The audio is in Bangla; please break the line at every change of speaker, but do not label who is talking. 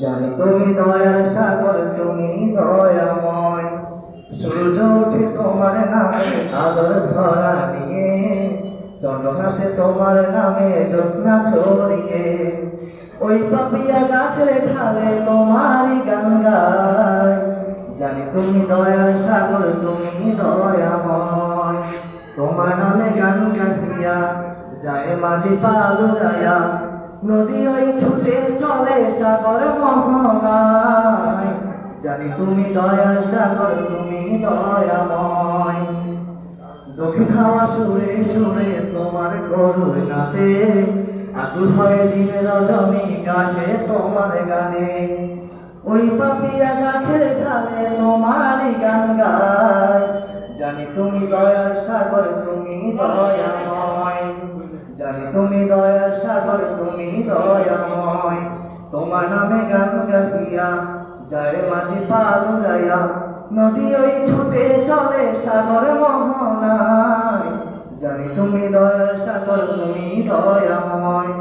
জানি তুমি দয়ার সাগর তুমি দয়াময়। সূর্য ওঠে তোমার নামে, আলোর ধরা নিয়ে। চন্দ্র হাসে তোমার নামে, জ্যোৎস্না ছড়িয়ে। ওই পাপিয়া গাছের ঢালে তোমারই গান গায়। জানি তুমি দয়ার সাগর তুমি দয়াময়। তোমার নামে গান গাহিয়া, যায় মাঝি পালুরায়া। নদী ওই ছুটে চলে সাগর মোহনায় জানি তুমি দয়ার সাগর, তুমি দয়াময়। দক্ষিণ হাওয়া সুরে সুরে তোমার করুণাতে আকুল হয়ে দিন রজনী গানে তোমার গানে। ওই পাপিয়া গাছের ঢালে তোমারই গান গায়। জানি তুমি দয়ার সাগর, তুমি দয়াময়। তুমি দয়ার সাগর, তুমি দয়াময়। তোমার নামে গান গাহিয়া যায় মাঝি পালুরাইয়া, নদী ওই ছুটে চলে সাগর মোহনায় জানি তুমি দয়ার সাগর, তুমি দয়াময়।